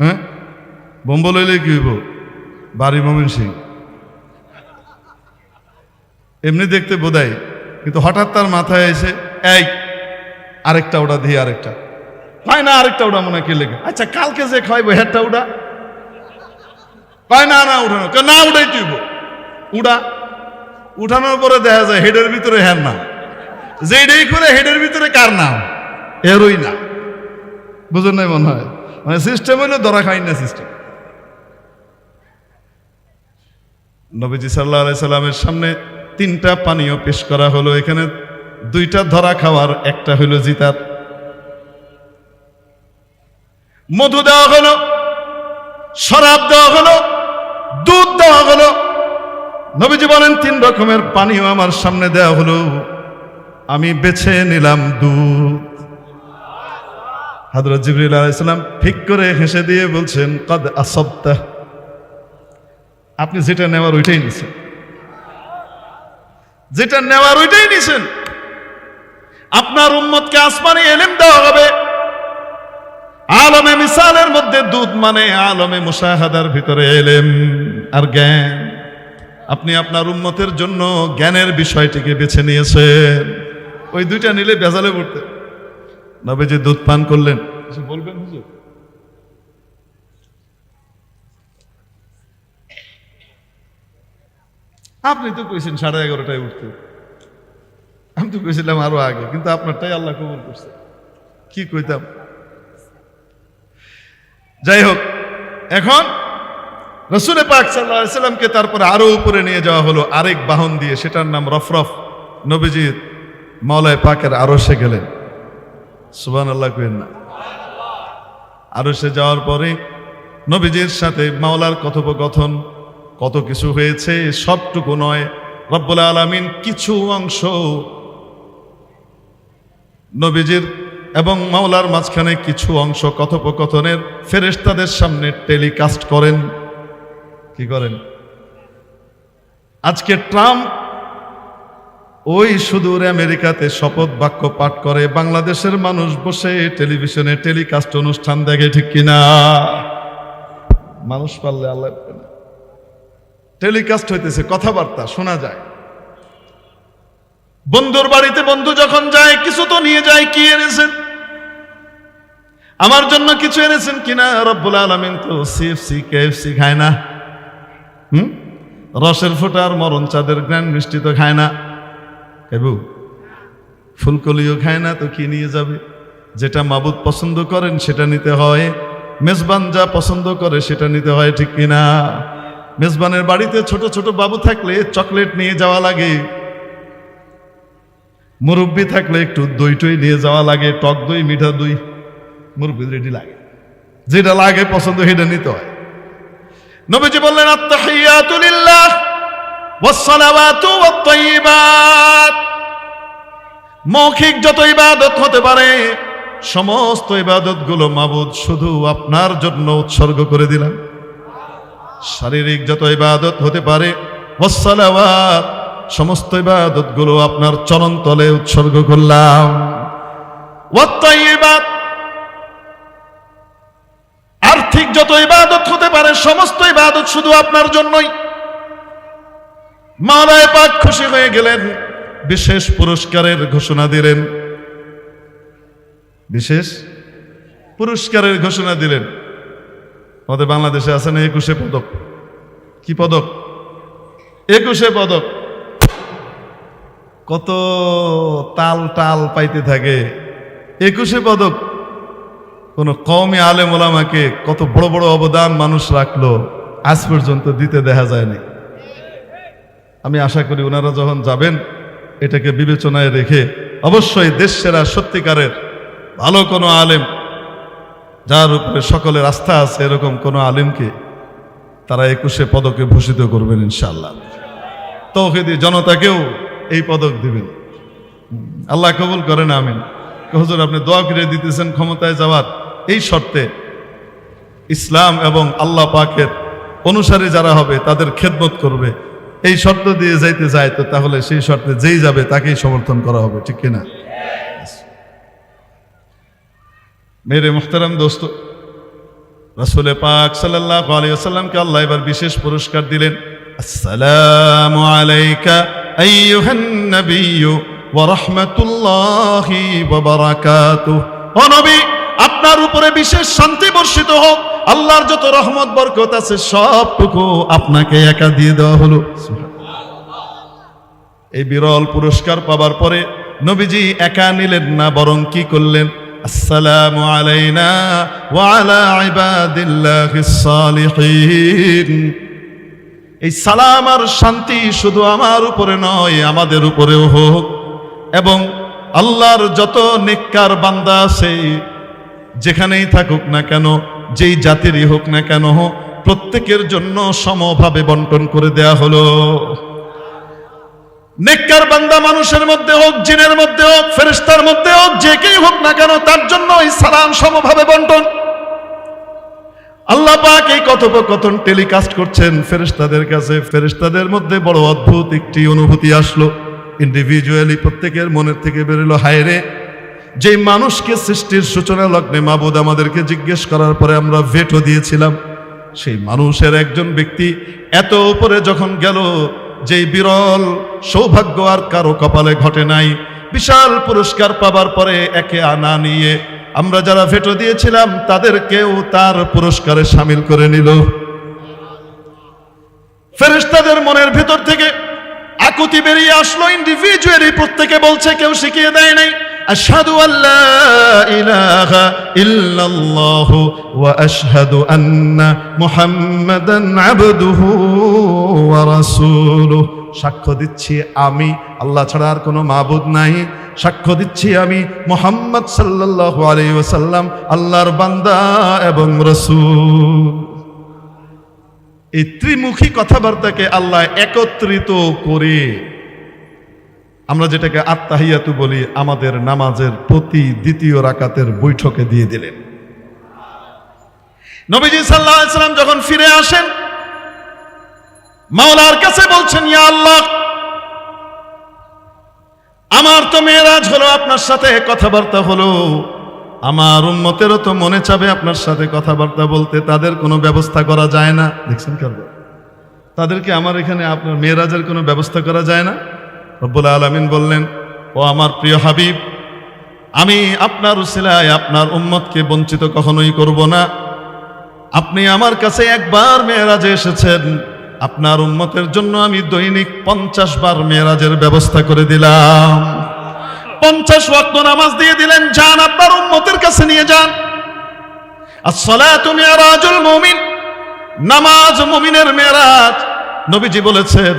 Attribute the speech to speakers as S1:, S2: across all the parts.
S1: হ্যাঁ? বোম্ব লইলে কি হইব? বাড়ি মমিন সিং। এমনি দেখতে বোধাই, কিন্তু হঠাৎ তার মাথায় এসে, এই, আরেকটা ওটা দিয়ে আরেকটা। হয় না, আরেকটা ওটা মনে কে লেগে? আচ্ছা কালকে যে খাইবো হেডটা উড়া? কয় না না উঠানো না উঠাই তুইব উড়া? উঠানোর পরে দেখা যায়, হেডের ভিতরে হ্যার নাম। যেটাই করে, হেডের ভিতরে কার নাম? এরই না বুঝুন নাই মনে হয়? মানে সিস্টেম হইল ধরা খাই না সিস্টেম নবীজি সাল্লাহ সাল্লামের সামনে তিনটা পানীয় পেশ করা হলো। এখানে দুইটা ধরা খাওয়ার, একটা হইল জিতার। মধু দেওয়া হলো, শরাব দেওয়া হলো, দুধ দেওয়া হলো। নবীজি বলেন, তিন রকমের পানীয় আমার সামনে দেওয়া হলো। আমি বেছে নিলাম দুধ। হাজরত জিবরিল আলাইসালাম ঠিক করে হেসে দিয়ে বলছেন, কদ আসব্তা। আপনি যেটা নেওয়ার ওইটাই নিছেন। যেটা নেওয়ার ওইটাই নিছেন। আপনার উম্মতকে আসমানে এলেম দেওয়া হবে। আলমে মিসালের মধ্যে দুধ মানে আলমে মুসাহাদার ভিতরে এলেম আর জ্ঞান। আপনি আপনার উম্মতের জন্য জ্ঞানের বিষয়টিকে বেছে নিয়েছেন। ওই দুইটা নিলে বেজালে পড়তে নবে যে দুধ পান করলেন। কিছু বলবেন হুজুর। আপনি তো কইছেন সাড়ে এগারোটায় উঠতে। আমি তো কইছিলাম আরও আগে, কিন্তু আপনারটাই আল্লাহ কবুল করছে। কি কইতাম? যাই হোক, এখন রসুলে পাক সাল্লাহ সাল্লামকে তারপরে আরও উপরে নিয়ে যাওয়া হলো আরেক বাহন দিয়ে, সেটার নাম রফরফ। নবীজির মাওলায় পাকের আরও সে গেলেন। সুবান আল্লাহ কেন না। আরও সে যাওয়ার পরে নবীজির সাথে মাওলার কথোপকথন, কত কিছু হয়েছে, সবটুকু নয়। রব্বুল আলমিন কিছু অংশ নবীজির এবং মাওলার মাঝখানে কিছু অংশ কথোপকথনের ফেরেশতাদের সামনে টেলিকাস্ট করেন। কি করেন? আজকে ট্রাম্প ওই সুদূর আমেরিকাতে শপথ বাক্য পাঠ করে, বাংলাদেশের মানুষ বসে টেলিভিশনে টেলিকাস্ট অনুষ্ঠান দেখে, ঠিক কিনা? মানুষ পারলে আল্লাহ টেলিকাস্ট হইতেছে কথাবার্তা, শোনা যায়। বন্ধুর বাড়িতে বন্ধু যখন যায়, কিছু তো নিয়ে যায়, কি এনেছেন? আমার জন্য কিছু এনেছেন কিনা? রব্বুল আলমিন তো সিএফসি কেএফসি খায় না। হুম? রসের ফোটার মরণ চাঁদের গ্র্যান্ড মিষ্টি তো খায় না। কেবু ফুলকলিও খায় না তো কি নিয়ে যাবে? যেটা মাবুদ পছন্দ করেন সেটা নিতে হয়, মেজবান যা পছন্দ করে সেটা নিতে হয়, ঠিক কিনা মেজবানের বাড়িতে ছোট ছোট বাবু থাকলে চকলেট নিয়ে যাওয়া লাগে। মুরব্বী থাকলে একটু দই টই নিয়ে যাওয়া লাগে, টক দই, মিঠা দই মুরব্বী রেডি লাগে। যেটা লাগে পছন্দ সেটা নিতে হয়। নবীজি বললেন, আত্তাহিয়াতু ওয়াসসালাওয়াতু ওয়াত-তাইয়িবাত। মৌখিক যত ইবাদত হতে পারে, সমস্ত ইবাদতগুলো মাবুদ শুধু আপনার জন্য উৎসর্গ করে দিলাম। শারীরিক যত ইবাদত হতে পারে, ওয়াসসালাওয়াত, সমস্ত ইবাদতগুলো আপনার চরণ তলে উৎসর্গ করলাম। আর্থিক যত ইবাদত হতে পারে, সমস্ত ইবাদত শুধু আপনার জন্যই। মাওলায় পাক খুশি হয়ে গেলেন। বিশেষ পুরস্কারের ঘোষণা দিলেন। বিশেষ পুরস্কারের ঘোষণা দিলেন। আমাদের বাংলাদেশে আছে না একুশে পদক? কি পদক? একুশে পদক। কত তাল টাল পাইতে থাকে। একুশে পদক। কোন কমে আলেম ওলামাকে কত বড় বড় অবদান মানুষ রাখল, আজ পর্যন্ত দিতে দেখা যায়নি। আমি আশা করি ওনারা যখন যাবেন, এটাকে বিবেচনায় রেখে অবশ্যই দেশ সেরা সত্যিকারের ভালো কোনো আলেম, যার উপরে সকলের আস্থা আছে এরকম কোনো আলেমকে, তারা একুশে পদকে ভূষিত করবেন ইনশাল্লাহ তৌহিদি জনতাকেও এই পদক দিবেন। আল্লাহ কবুল করেন, আমিন। হুজুর, আপনি দোয়া করে দিতেছেন ক্ষমতায় যাওয়ার এই শর্তে। ইসলাম এবং আল্লাহ পাকের অনুসারী যারা হবে, তাদের খেদমত করবে। এই শর্ত দিয়ে যাইতে যায়, তো তাহলে সেই শর্তে যেই যাবে তাকেই সমর্থন করা হবে, ঠিক কিনা? মেরে মুখতারাম দোস্ত, রাসূলে পাক সাল্লাল্লাহু আলাইহি আল্লাহ এবার বিশেষ পুরস্কার দিলেন। আসসালামু আলাইকা আইয়ুহান নাবিয়্যু ওয়া রাহমাতুল্লাহি ওয়া বারাকাতুহু। ও নবী, আপনার উপরে বিশেষ শান্তি বর্ষিত হোক আল্লাহর যত রহমত, বরকত আছে, সবটুকু আপনাকে একা দিয়ে দেওয়া হলো। এই বিরল পুরস্কার পাবার পরে নবীজি একা নিলেন না, বরং কি করলেন? আসসালামু আলাইনা ওয়া আলা ইবাদিল্লাহিস সালিহিন। এই সালাম আর শান্তি শুধু আমার উপরে নয়, আমাদের উপরেও হোক। এবং আল্লাহর যত নেককার বান্দা আছে, যেখানেই থাকুক না কেন যেই জাতিরই হোক না কেন, প্রত্যেকের জন্য সমভাবে বন্টন করে দেয়া হলো। নেককার বান্দা মানুষের মধ্যে হোক, জিনের মধ্যে হোক, ফেরেশতার মধ্যে হোক, যে কেই হোক না কেন, তার জন্য এই সালাম সমভাবে বন্টন। আল্লাহ পাক এই কথোপকথন টেলিকাস্ট করছেন। ফেরেশতাদের কাছে, ফেরেশতাদের মধ্যে বড় অদ্ভুত একটি অনুভূতি আসলো। ইন্ডিভিজুয়ালি প্রত্যেকের মনের থেকে বেরোলো হায়রে যে মানুষকে সৃষ্টির সূচনা লগ্নে মাবুদ আমাদেরকে জিজ্ঞেস করার পরে আমরা ভেটো দিয়েছিলাম, সেই মানুষের একজন ব্যক্তি এত উপরে যখন গেল, যেই বিরল সৌভাগ্য আর কারও কপালে ঘটে নাই, বিশাল পুরস্কার পাবার পরে একে আনা নিয়ে আমরা যারা ভেটো দিয়েছিলাম, তাদেরকেও তার পুরস্কারে সামিল করে নিল। ফেরেশতাদের মনের ভেতর থেকে আকুতি বেরিয়ে আসলো ইন্ডিভিজুয়ালি প্রত্যেকে বলছে, কেউ শিখিয়ে দেয় নাই। আশহাদু আল্লা ইলাহা ইল্লাল্লাহ ওয়া আশহাদু আন্না মুহাম্মাদান আবদুহু ওয়া রাসূলুহু। সাক্ষ্য দিচ্ছি আমি, আল্লাহ ছাড়া আর কোনো মাবুদ নাই। সাক্ষ্য দিচ্ছি আমি মোহাম্মদ সাল্লাল্লাহু আলাইহি ওয়াসাল্লাম, আল্লাহর বান্দা এবং রসূল। এই ত্রিমুখী কথাবার্তাকে আল্লাহ একত্রিত করে আমরা যেটাকে আত্মাহিয়াতু বলি, আমাদের নামাজের প্রতি দ্বিতীয় রাকাতের বৈঠকে দিয়ে দিলেন। নবীজি সাল্লাহ সাল্লাম যখন ফিরে আসেন, মাওলার কাছে বলছেন, ইয়া আল্লাহ, আমার তো মেয়েরাজ হলো, আপনার সাথে কথাবার্তা হলো। আমার উন্মতেরও তো মনে চাবে আপনার সাথে কথাবার্তা বলতে, তাদের কোনো ব্যবস্থা করা যায় না। দেখছেন কেন তাদেরকে আমার এখানে আপনার মেয়েরাজের কোনো ব্যবস্থা করা যায় না? রব্বুল আলমিন বললেন, ও আমার প্রিয় হাবিব, আমি আপনার উসিলায় আপনার উম্মতকে বঞ্চিত কখনোই করব না। আপনি আমার কাছে একবার মেয়েরাজে এসেছেন। আপনার উম্মতের জন্য আমি দৈনিক পঞ্চাশ বার মেয়েরাজের ব্যবস্থা করে দিলাম। পঞ্চাশ ওয়াক্ত নামাজ দিয়ে দিলেন, যান আপনার উম্মতের কাছে নিয়ে যান। নামাজ মুমিনের মেরাজ নবীজি বলেছেন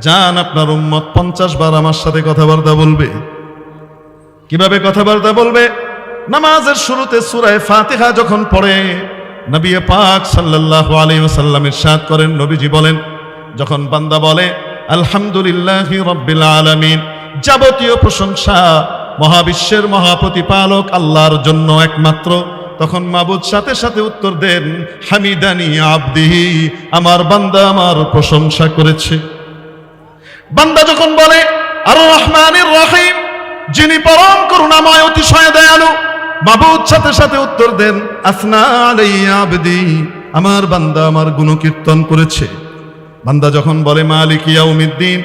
S1: যান আপনার উম্মত পঞ্চাশ বার আমার সাথে কথাবার্তা বলবে। কীভাবে কথাবার্তা বলবে? নামাজের শুরুতে সুরায় ফাতিহা যখন পড়ে, নবী পাক সাল্লাল্লাহু আলাইহি ওয়াসাল্লাম ইরশাদ করেন, নবীজি বলেন, যখন বান্দা বলে, আলহামদুলিল্লাহি রাব্বিল আলামিন যাবতীয় প্রশংসা মহাবিশ্বের মহাপ্রতিপালক আল্লাহর জন্য একমাত্র। তখন মাবুদ সাথে সাথে উত্তর দেন, হামিদানি আবদিহি আমার বান্দা আমার প্রশংসা করেছে। বান্দা যখন বলে, আর রহমানির রহিম, যিনি পরম করুণাময় অতিশয় দয়ালু, মাবুদ সাথে সাথে উত্তর দেন, আসনা আবদি, আমার বান্দা আমার গুণকীর্তন করেছে। বান্দা যখন বলে, মালিক ইয়াউমিদ্দিন,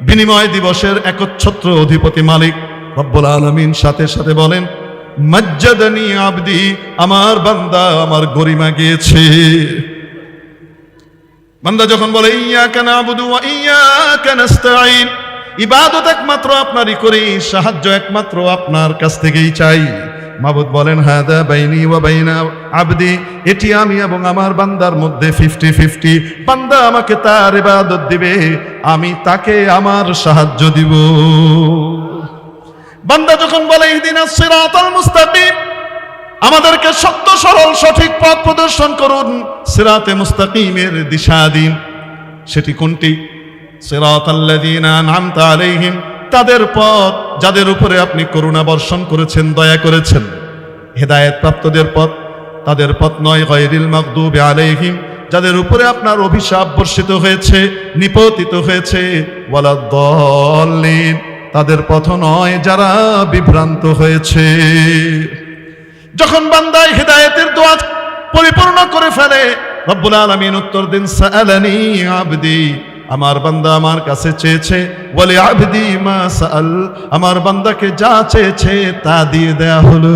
S1: বিনিময় দিবসের একচ্ছত্র অধিপতি মালিক, রব্বুল আলমিন, সাথে সাথে বলেন, মজ্জাদানি আবদি, আমার বান্দা আমার গরিমা গিয়েছে। বান্দা যখন বলে ইয়া কেন আবুদু ইয়া কেন ইবাদত একমাত্র আপনারই করি, সাহায্য একমাত্র আপনার কাছ থেকেই চাই। মাবুদ বলেন, হাদা বাইনি ওয়া বাইনা আবদি, এটি আমি এবং আমার বান্দার মধ্যে ফিফটি ফিফটি। বান্দা আমাকে তার ইবাদত দিবে, আমি তাকে আমার সাহায্য দিব। বান্দা যখন বলে ইহদিনা সিরাতাল মুস্তাকিম আমাদেরকে সত্য, সরল, সঠিক পথ প্রদর্শন করুন। সিরাতে মুস্তাকিমের দিশা দিন। সেটি কোনটি? আন'আমতা আলাইহিম। তাদের পথ যাদের উপরে আপনি করুণা বর্ষণ করেছেন, দয়া করেছেন। হেদায়েত প্রাপ্তদের পথ তাদের পথ নয়, গায়রিল মাগদুবি আলাইহিম। যাদের উপরে আপনার অভিশাপ বর্ষিত হয়েছে, নিপতিত হয়েছে, ওয়ালাদ-দাল্লিন। তাদের পথ নয়, যারা বিভ্রান্ত হয়েছে। যখন বান্দায় হেদায়েতের দোয়া পরিপূর্ণ করে ফেলে, রব্বুল আলামিন উত্তর দিন আবদি। আমার বান্দা আমার কাছে চেয়েছে বলে আবদি মা সাল আমার বান্দাকে যা চেয়েছে তা দিয়ে দেয়া হলো।